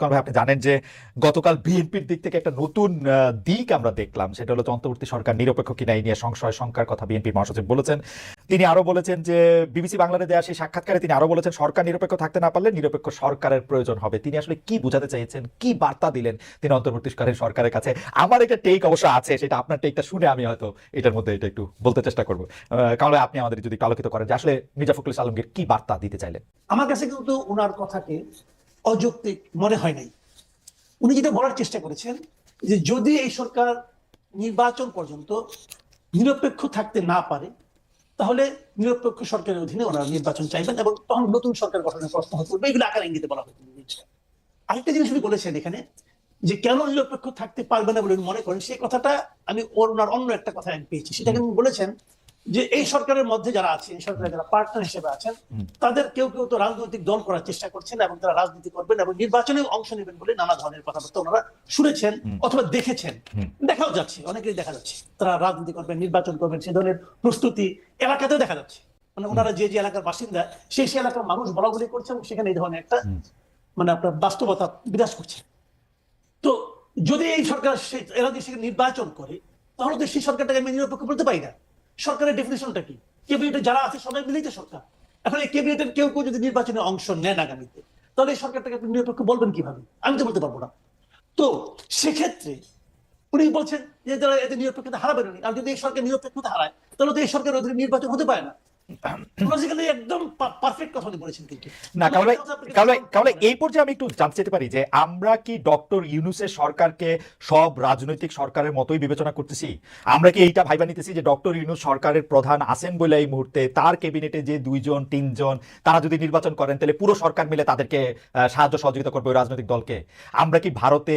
খান ভাই, আপনি জানেন যে গতকাল বিএনপির দিক থেকে একটা নতুন দিক আমরা দেখলাম। সেটা হলো অন্তর্বর্তী সরকার নিরপেক্ষ কিনা এই নিয়ে সংশয়, শঙ্কার কথা বিএনপির মহাসচিব বলেছেন। তিনি আরও বলেছেন যে বিবিসি বাংলাতে দেওয়া সেই সাক্ষাৎকারে তিনি আরও বলেছেন, সরকার নিরপেক্ষ থাকতে না পারলে নিরপেক্ষ সরকারের প্রয়োজন হবে। তিনি আসলে কি বোঝাতে চাইছেন কি বার্তা দিলেন তিনি অন্তর্বর্তীকালীন সরকারের কাছে? আমার একটা টেক অবশ্য আছে, সেটা আপনার টেকটা শুনে আমি হয়তো এটার মধ্যে এটা একটু বলতে চেষ্টা করব। কারণ আপনি আমাদের যদি আলোকিত করেন যে আসলে মির্জা ফখরুল আলমগীর কি বার্তা দিতে চাইলেন? আমার কাছে কিন্তু ওনার কথাকে অযৌক্তিক মনে হয় নাই। উনি যেটা বলার চেষ্টা করেছেন যে যদি এই সরকার নির্বাচন পর্যন্ত নিরপেক্ষ থাকতে না পারে, তাহলে নিরপেক্ষ সরকারের অধীনে ওনারা নির্বাচন চাইবেন এবং তখন নতুন সরকার গঠনের প্রশ্ন হতে পারবে। এগুলো আকার ইঙ্গিতে বলা হয়েছে। আরেকটা জিনিস উনি বলেছেন এখানে যে কেন নিরপেক্ষ থাকতে পারবে না বলে উনি মনে করেন সেই কথাটা আমি ওর ওনার অন্য একটা কথা আমি পেয়েছি। সেটা কিন্তু বলেছেন যে এই সরকারের মধ্যে যারা আছেন এই সরকারের যারা পার্টনার হিসেবে আছেন তাদের কেউ কেউ তো রাজনৈতিক দল করার চেষ্টা করছেন এবং তারা রাজনীতি করবেন এবং নির্বাচনে অংশ নেবেন বলে নানা ধরনের কথাবার্তা ওনারা শুনেছেন অথবা দেখেছেন। দেখাও যাচ্ছে অনেকেই দেখা যাচ্ছে। তারা রাজনীতি করবেন নির্বাচন করবেন সে ধরনের প্রস্তুতি এলাকাতেও দেখা যাচ্ছে। মানে ওনারা যে যে এলাকার বাসিন্দা সেই সেই এলাকার মানুষ বলা বলি করছে এবং সেখানে এই ধরনের একটা মানে আপনার বাস্তবতা বিরাজ করছে। তো যদি এই সরকার এরা যদি সেখানে নির্বাচন করে তাহলে তো সেই সরকারটাকে আমি নিরপেক্ষ বলতে পারি না। সরকারের ডেফিনেশনটা কি? ক্যাবিনেটে যারা আছে, সবাই মিলেই তো সরকার। এখন এই ক্যাবিনেটের কেউ কেউ যদি নির্বাচনে অংশ নেন আগামীতে, তাহলে এই সরকারটাকে আপনি নিরপেক্ষ বলবেন কীভাবে? আমি তো বলতে পারব না। তো সেক্ষেত্রে উনি বলছেন যে যারা এদের নিরপেক্ষতা হারাবেন আর যদি এই সরকার নিরপেক্ষতা হারায়, তাহলে তো এই সরকার অধীনে নির্বাচন হতে পারে না। লজিক্যালি একদম পারফেক্ট কথা উনি বলেছেন কিন্তু। না কারণ ভাই আমার কথা আপনাকে কারণ ভাই- বলতে কারণ ভাই হবে না। এই পর্যায়ে আমি একটু জানতে চাইতে পারি যে আমরা কি ডক্টর ইউনুসের সরকারকে সব রাজনৈতিক সরকারের মতোই বিবেচনা করতেছি? আমরা কি এইটা ভাইবা নিতেছি যে ডক্টর ইউনুস সরকারের প্রধান আছেন বলে এই মুহূর্তে তার ক্যাবিনেটে যে দুইজন তিনজন তারা যদি নির্বাচন করেন তাহলে পুরো সরকার মিলে তাদেরকে সাহায্য সহযোগিতা করবে ওই রাজনৈতিক দলকে? আমরা কি ভারতে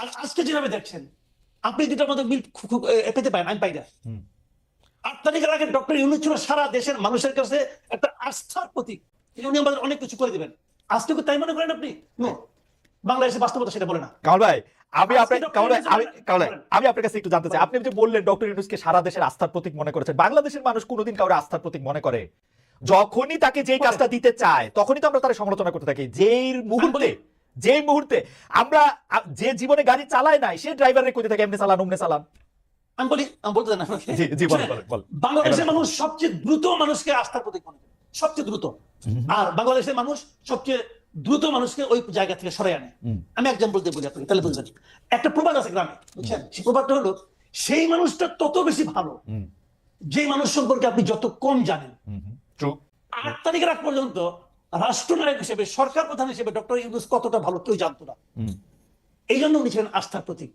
আর আজকে যেভাবে দেখছেন আপনি দুটার মধ্যে মিল পেতে পারেন আমি পাই না। আট তারিখের আগে ডক্টর ইউনুস ছিল সারা দেশের মানুষের কাছে একটা আস্থার প্রতীক। উনি আমাদের অনেক কিছু করে দিবেন। আজকে তাই মনে করেন আপনি? বাংলাদেশের বাস্তবতা সেটা বলে না। ভাই আমি আমি আপনার কাছে একটু জানতে চাই। আপনি যে বললেন ডক্টর ইউনুসকে সারা দেশের আস্থার প্রতীক মনে করেছেন বাংলাদেশের মানুষ কোনোদিন কাউরে আস্থার প্রতীক মনে করে? যখনই তাকে যেই কাজটা দিতে চায় তখনই তো আমরা তার সমালোচনা করতে থাকি। যেই মুহূর্তে যেই মুহূর্তে আমরা যে জীবনে গাড়ি চালায় নাই সে ড্রাইভারের কইতে থাকে এমনি চালান অমনে চালান। আমি বলি আমি বলতে দেন বাংলাদেশের মানুষ সবচেয়ে দ্রুত মানুষকে আস্থার প্রতীক মনে করে সবচেয়ে দ্রুত। আর বাংলাদেশের মানুষ সবচেয়ে দ্রুত মানুষকে ওই জায়গা থেকে সরাই আনে। আমি এক্সাম্পল দিয়ে বলি আপনাকে তাহলে বুঝবেন। একটা প্রবাদ আছে গ্রামে বুঝছেন? সেই প্রবাদটা হলো সেই মানুষটা তত বেশি ভালো যে মানুষ সম্পর্কে আপনি যত কম জানেন. আট তারিখের আগ পর্যন্ত রাষ্ট্রনায়ক হিসেবে সরকার প্রধান হিসেবে ডক্টর ইউনুস কতটা ভালো কেউ জানতো না। এই জন্য উনি ছিলেন আস্থার প্রতীক।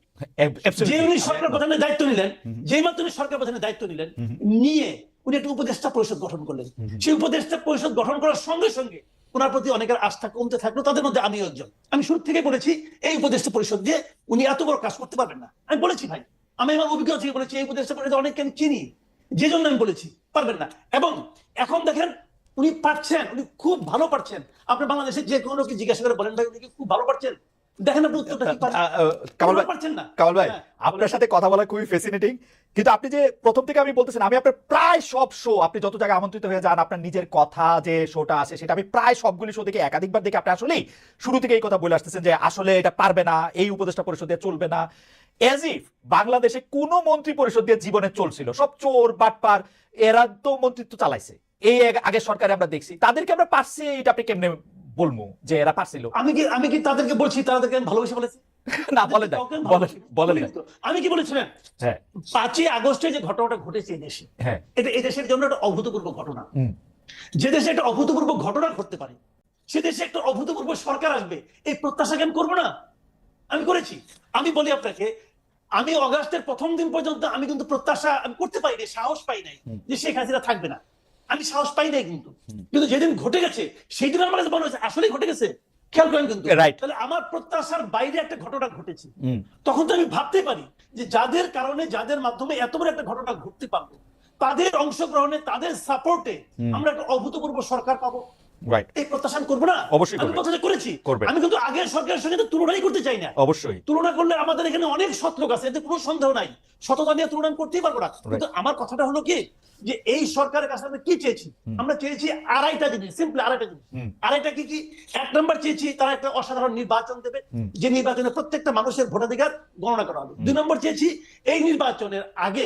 যে উনি সরকার প্রধানের দায়িত্ব নিলেন যেই মাত্র উনি সরকার প্রধানের দায়িত্ব নিলেন নিয়ে উনি একটা উপদেষ্টা পরিষদ গঠন করলেন। সেই উপদেষ্টা পরিষদ গঠন করার সঙ্গে সঙ্গে ওনার প্রতি অনেকের আস্থা কমতে থাকল তাদের মধ্যে আমিও একজন। আমি শুরু থেকে বলেছি এই উপদেষ্টা পরিষদ দিয়ে উনি এত বড় কাজ করতে পারবেন না। আমি বলেছি ভাই আমি আমার অভিজ্ঞতা থেকে বলেছি এই উপদেষ্টা পরিষদ অনেককে আমি চিনি। যে জন্য আমি বলেছি পারবেন না। এবং এখন দেখেন উনি পারছেন উনি খুব ভালো পারছেন। আপনি বাংলাদেশে যে কোনো কি জিজ্ঞাসা করে বলেন ভাই উনি খুব ভালো পারছেন? দেখেন আপনি উত্তরটা কি কামাল ভাই পারছেন না। কামাল ভাই হ্যাঁ, আপনার সাথে কথা বলা খুবই ফ্যাসিনেটিং কিন্তু আপনি যে প্রথম থেকে আমি বলতেছেন আমি আপনার প্রায় সব শো আপনি যত জায়গায় আমন্ত্রিত হয়ে যান আপনার নিজের কথা যে শোটা আসে সেটা আমি প্রায় সবগুলি শো থেকে একাধিকবার দেখে আপনি আসলেই শুরু থেকে এই কথা বলে আসতেছেন যে আসলে এটা পারবে না এই উপদেষ্টা পরিষদ চলবে না। এজ ইফ বাংলাদেশে কোনো মন্ত্রী পরিষদ দিয়ে জীবনে চলছিল। সব চোর বাটপার এরা তো মন্ত্রিত্ব চালাইছে। এই আগে- সরকারে আমরা দেখছি। তাদেরকে আমরা পারছি এটা আপনি কেমনে বলব যে এরা পারছিল? আমি কি আমি কি তাদেরকে বলছি তাদেরকে আমি ভালোবেসে বলেছি? না বলেন না কাউকে আমি। না কি বলেছিলেন হ্যাঁ। পাঁচই আগস্টে যে ঘটনাটা ঘটেছে এই দেশে হ্যাঁ। এটা এই দেশের জন্য একটা অভূতপূর্ব ঘটনা। যে দেশে একটা অভূতপূর্ব ঘটনা ঘটতে পারে সে দেশে একটা অভূতপূর্ব সরকার আসবে এই প্রত্যাশা কি আমি করব না? আমি করেছি। আমি বলি আপনাকে আমি অগাস্টের প্রথম দিন পর্যন্ত আমি কিন্তু প্রত্যাশা আমি করতে পারি নাই সাহস পাই নাই যে শেখ হাসিনা থাকবে না। আমি সাহস পাই নাই কিন্তু। কিন্তু যেদিন ঘটে গেছে সেই দিন আমার কাছে মনে হয়েছে আসলেই ঘটে গেছে। খেয়াল করেন কিন্তু। তাহলে আমার প্রত্যাশার বাইরে একটা ঘটনা ঘটেছে। তখন তো আমি ভাবতে পারি যে যাদের কারণে যাদের মাধ্যমে এত বড় একটা ঘটনা ঘটতে পারল তাদের অংশগ্রহণে তাদের সাপোর্টে আমরা একটা অভূতপূর্ব সরকার পাবো। রাইট এই প্রত্যাশা করব না। অবশ্যই আমি করবেন। করেছি। করবেন। আমি কিন্তু আগের সরকারের সঙ্গে তো তুলনাই করতে চাই না। অবশ্যই। তুলনা করলে আমাদের এখানে অনেক সৎ লোক আছে এতে কোনো সন্দেহ নাই। সততা নিয়ে তুলনা করতেই পারব না। কিন্তু আমার কথাটা হলো কি যে এই সরকারের কাছে আমরা কি চেয়েছি? আমরা চেয়েছি আড়াইটা জিনিস সিম্পল আড়াইটা জিনিস। হুম। আড়াইটা কি কি? এক নম্বর চেয়েছি তারা একটা অসাধারণ নির্বাচন দেবে যে নির্বাচনে প্রত্যেকটা মানুষের ভোটাধিকার গণনা করা হবে। দুই নম্বর চেয়েছি এই নির্বাচনের আগে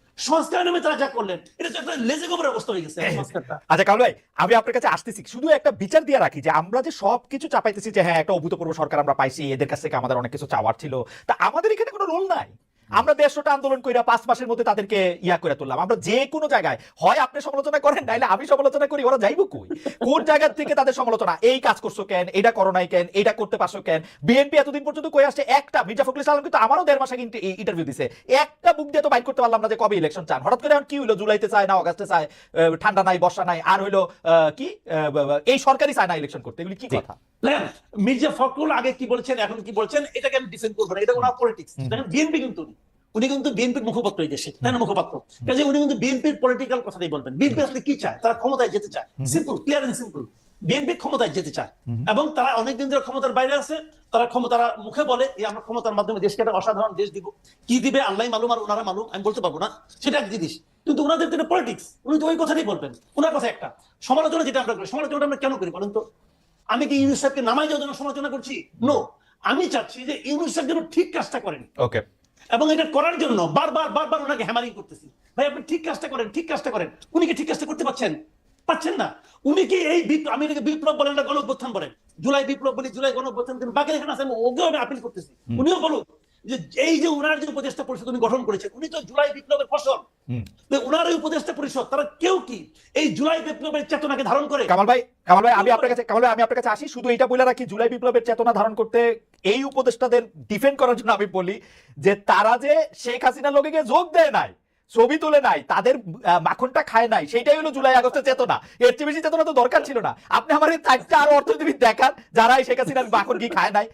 সংস্কার নামে তারা যা করলেন এটা তো একটা লেজে গোবরের অবস্থা হয়ে গেছে আচ্ছা কামল ভাই আমি আপনার কাছে আসতেছি। শুধু একটা বিচার দিয়ে রাখি যে আমরা যে সব কিছু চাপাইতেছি যে হ্যাঁ একটা অভূতপূর্ব সরকার আমরা পাইছি এদের কাছ থেকে আমাদের অনেক কিছু চাওয়ার ছিল তা আমাদের এখানে কোনো রোল নাই। আমরা দেড়শোটা আন্দোলন কইরা পাঁচ মাসের মধ্যে তাদেরকে ইয়া করে তুললাম। আমরা যে কোনো জায়গায় হয় আপনি সমালোচনা করেন নাইলে আমি সমালোচনা করি ওরা যাইব কই? কোন জায়গা থেকে তাদের সমালোচনা? এই কাজ করছ কেন? এটা করো নাই কেন? এটা করতে পারছ কেন? বিএনপি এতদিন পর্যন্ত কই আসছে? একটা মির্জা ফখরুল ইসলাম কিন্তু আমারও দেড় মাস আগে ইন্টারভিউ দিছে। একটা বুক দিয়ে তো বাইর করতে পারলাম না যে কবে ইলেকশন চান। হঠাৎ করে এখন কি হইল? জুলাইতে চায় না অগাস্টে চায় ঠান্ডা নাই বর্ষা নাই আর হইল কি এই সরকারই চায় না ইলেকশন করতে। এগুলি কি কথা? মির্জা ফখরুল আগে কি বলছেন এখন কি বলছেন এটাকে আমি ডিফেন্ড করব না। এটা ওনার পলিটিক্স দেখেন বিএনপি কিন্তু উনি। কিন্তু বিএনপির মুখপাত্র এই দেশে তাই না মুখপাত্র? কাজে উনি কিন্তু বিএনপির পলিটিক্যাল কথাটাই বলবেন। বিএনপি আসলে কি চায়? তারা ক্ষমতায় যেতে চায়। Simple clear and simple BNP ক্ষমতায় যেতে চায়। এবং তারা অনেকদিন ধরে ক্ষমতার বাইরে আছে। তারা ক্ষমতারা মুখে বলে এই আমরা ক্ষমতার মাধ্যমে দেশকে একটা অসাধারণ দেশ দিব। কি দিবে? আল্লাহ মালুম আর ওনারা মালুম। আমি বলতে পারব না। সেটা এক জিনিস। কিন্তু ওনাদের তো পলিটিক্স উনি তো ওই কথাটাই বলবেন। ওনার কথা একটা। সমালোচনা যেটা আমরা করি সমালোচনা আমরা কেন করি বলেন তো? আমি কি ইউনুস সাহেবকে নামাই যাওয়ার জন্য সমালোচনা করছি? নো আমি চাচ্ছি যে ইউনুস সাহেব যেন ঠিক কাজটা করেন। ওকে এবং এটা করার জন্য বারবার বারবার ওনাকে হ্যামারিং করতেছি। ভাই আপনি ঠিক কাজটা করেন ঠিক কাজটা করেন। উনি কি ঠিক কাজটা করতে পারছেন? পাচ্ছেন না। উনি কি এই বিপ্লব আমি এটাকে বিপ্লব বলেন না গণ অভ্যুত্থান বলেন। জুলাই বিপ্লব বলি জুলাই গণ অভ্যুত্থান কিন্তু বাকি এখানে আছে ওকেও আমি আপিল করতেছি। উনিও বলুন যে এই যে উনার যে উপদেষ্টা পরিষদ উনি গঠন করেছেন উনি তো জুলাই বিপ্লবের ফসল। উনার এই উপদেষ্টা পরিষদ তারা কেউ কি এই জুলাই বিপ্লবের চেতনাকে ধারণ করে? কামাল ভাই কামাল ভাই আমি আপনার কাছে কামাল ভাই আমি আপনার কাছে আসি। শুধু এটা বলে রাখি জুলাই বিপ্লবের চেতনা ধারণ করতে এই উপদেষ্টাদের ডিফেন্ড করার জন্য আমি বলি যে তারা যে শেখ হাসিনা লোকে গিয়ে যোগ দেয় নাই, ছবি তুলে নাই, তাদের মাখনটা খায় নাই, সেইটাই হলো জুলাই আগস্টের চেতনা। এর চেয়ে বেশি চেতনা তো দরকার ছিল না। আপনি আমার এই চারটা আরও অর্থনীতিবিদ দেখান যারা শেখ হাসিনার মাখন কি খায় নাই।